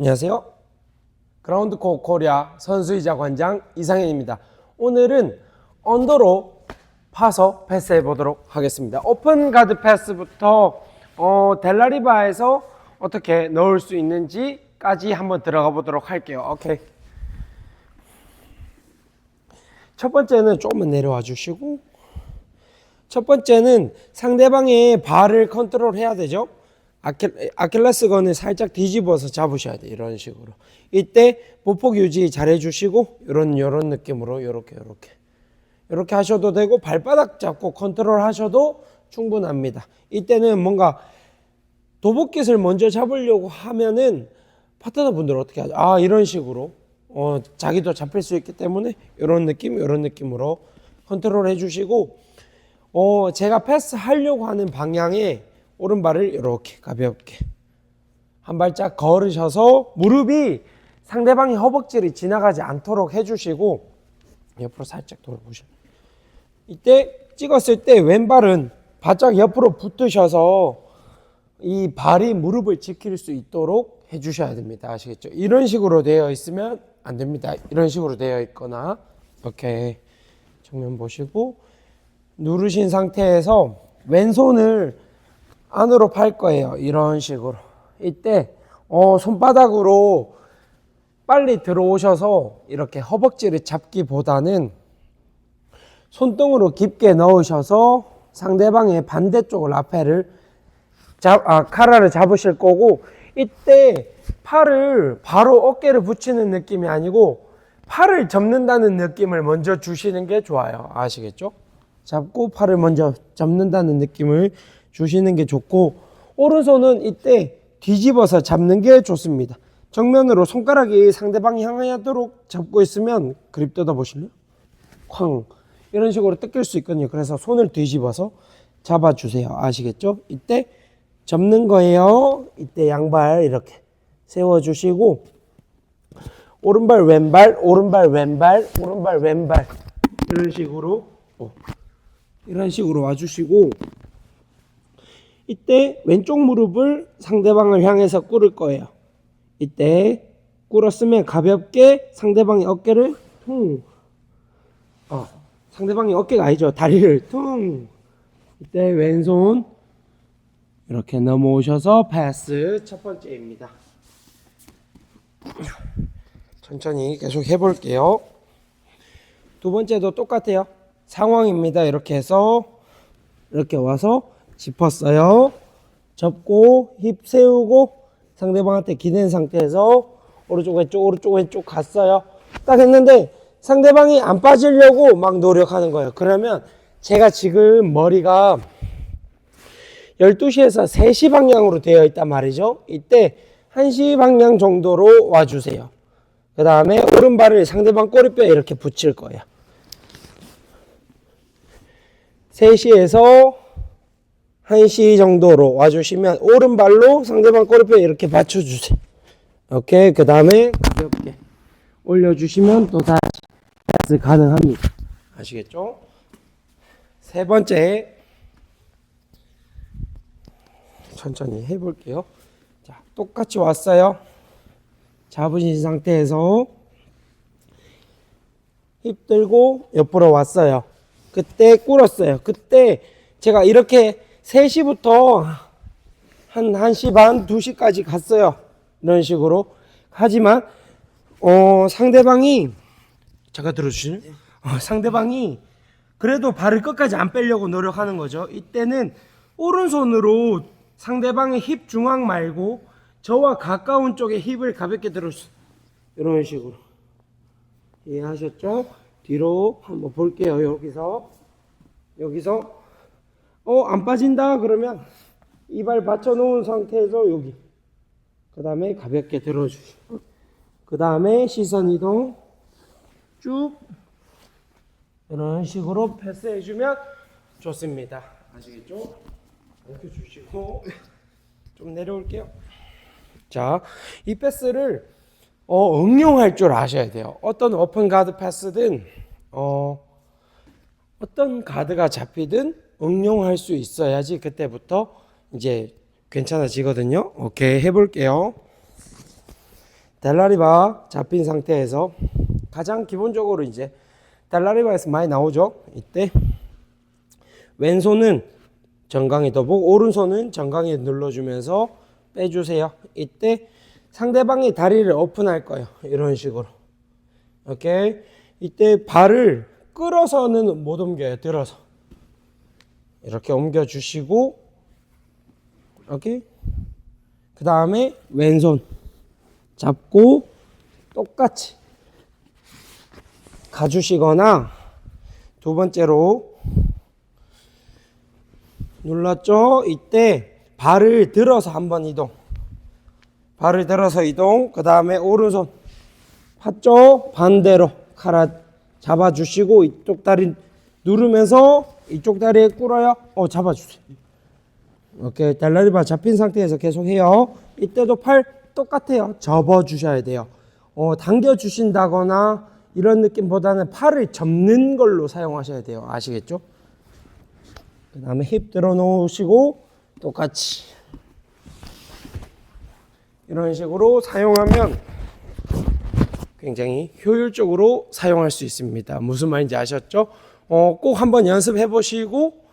안녕하세요. 그라운드 코 코리아 선수이자 관장 이상현입니다. 오늘은 언더로 파서 패스해 보도록 하겠습니다. 오픈 가드 패스부터 어, 델라리바에서 어떻게 넣을 수 있는지까지 한번 들어가 보도록 할게요. 오케이. 첫 번째는 조금만 내려와 주시고 첫 번째는 상대방의 발을 컨트롤 해야 되죠. 아킬, 아킬 레스건을 살짝 뒤집어서 잡으셔야 돼 이런 식으로. 이때 보폭 유지 잘 해주시고 이런 이런 느낌으로 이렇게 이렇게. 이렇게 하셔도 되고 발바닥 잡고 컨트롤 하셔도 충분합니다. 이때는 뭔가 도복깃을 먼저 잡으려고 하면은 파트너 분들 어떻게 하죠? 아 이런 식으로. 어 자기도 잡힐 수 있기 때문에 이런 느낌 이런 느낌으로 컨트롤 해주시고 어 제가 패스 하려고 하는 방향에 오른발을 이렇게 가볍게 한 발짝 걸으셔서 무릎이 상대방의 허벅지를 지나가지 않도록 해주시고 옆으로 살짝 돌아보시면 이때 찍었을 때 왼발은 바짝 옆으로 붙으셔서 이 발이 무릎을 지킬 수 있도록 해주셔야 됩니다. 아시겠죠? 이런 식으로 되어 있으면 안 됩니다. 이런 식으로 되어 있거나 이렇게 정면 보시고 누르신 상태에서 왼손을 안으로 팔 거예요. 이런 식으로. 이때 어, 손바닥으로 빨리 들어오셔서 이렇게 허벅지를 잡기보다는 손등으로 깊게 넣으셔서 상대방의 반대쪽을 앞에를 잡, 아, 카라를 잡으실 거고 이때 팔을 바로 어깨를 붙이는 느낌이 아니고 팔을 접는다는 느낌을 먼저 주시는 게 좋아요. 아시겠죠? 잡고 팔을 먼저 접는다는 느낌을 주시는 게 좋고 오른손은 이때 뒤집어서 잡는 게 좋습니다. 정면으로 손가락이 상대방이 향하도록 잡고 있으면 그립 뜯어 보실래요? 쾅 이런 식으로 뜯길 수 있거든요. 그래서 손을 뒤집어서 잡아 주세요. 아시겠죠? 이때 접는 거예요. 이때 양발 이렇게 세워 주시고 오른발 왼발 오른발 왼발 오른발 왼발 이런 식으로 어, 이런 식으로 와주시고 이때 왼쪽 무릎을 상대방을 향해서 꿇을 거예요. 이때 꿇었으면 가볍게 상대방의 어깨를 퉁. 어, 상대방의 어깨가 아니죠. 다리를 퉁. 이때 왼손 이렇게 넘어오셔서 패스 첫 번째입니다. 천천히 계속 해볼게요. 두 번째도 똑같아요. 상황입니다. 이렇게 해서 이렇게 와서 짚었어요. 접고 힙 세우고 상대방한테 기댄 상태에서 오른쪽 왼쪽 오른쪽 왼쪽 갔어요. 딱 했는데 상대방이 안 빠지려고 막 노력하는 거예요. 그러면 제가 지금 머리가 12시에서 3시 방향으로 되어 있단 말이죠. 이때 1시 방향 정도로 와주세요. 그 다음에 오른발을 상대방 꼬리뼈에 이렇게 붙일 거예요. 3시에서 1시 정도로 와주시면 오른발로 상대방 꼬리뼈에 이렇게 받쳐주세요. 오케이. 그 다음에 가볍게 올려주시면 또 다시 패스 가능합니다. 아시겠죠? 세 번째 천천히 해볼게요. 자, 똑같이 왔어요. 잡으신 상태에서 힙 들고 옆으로 왔어요. 그때 꿇었어요. 그때 제가 이렇게 3시부터 한 1시 반, 2시까지 갔어요. 이런 식으로. 하지만, 어, 상대방이, 잠깐 들어주시죠. 어, 상대방이 그래도 발을 끝까지 안 빼려고 노력하는 거죠. 이때는 오른손으로 상대방의 힙 중앙 말고 저와 가까운 쪽에 힙을 가볍게 들어주세요. 이런 식으로. 이해하셨죠? 뒤로 한번 볼게요. 여기서. 여기서. 어, 안 빠진다? 그러면 이발 받쳐 놓은 상태에서 여기. 그 다음에 가볍게 들어주시고. 그 다음에 시선 이동. 쭉. 이런 식으로 패스해주면 좋습니다. 아시겠죠? 이렇게 주시고. 좀 내려올게요. 자, 이 패스를 어, 응용할 줄 아셔야 돼요. 어떤 오픈 가드 패스든 어, 어떤 가드가 잡히든 응용할 수 있어야지 그때부터 이제 괜찮아지거든요. 오케이 해볼게요. 델라리바 잡힌 상태에서 가장 기본적으로 이제 델라리바에서 많이 나오죠. 이때 왼손은 정강이 더보고 오른손은 정강이 눌러주면서 빼주세요. 이때 상대방이 다리를 오픈할 거예요. 이런 식으로. 오케이. 이때 발을 끌어서는 못 옮겨요. 들어서. 이렇게 옮겨 주시고 오케이. 그 다음에 왼손 잡고 똑같이 가주시거나 두 번째로 눌렀죠? 이때 발을 들어서 한번 이동. 발을 들어서 이동. 그 다음에 오른손 팠죠? 반대로 카라 잡아주시고 이쪽 다리 누르면서 이쪽 다리에 꿇어요. 어 잡아주세요. 오케이 달라리바 잡힌 상태에서 계속 해요. 이때도 팔 똑같아요. 접어 주셔야 돼요. 어 당겨 주신다거나 이런 느낌보다는 팔을 접는 걸로 사용하셔야 돼요. 아시겠죠? 그 다음에 힙 들어 놓으시고 똑같이 이런 식으로 사용하면 굉장히 효율적으로 사용할 수 있습니다. 무슨 말인지 아셨죠? 어, 꼭 한번 연습해 보시고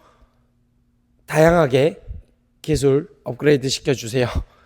다양하게 기술 업그레이드 시켜 주세요.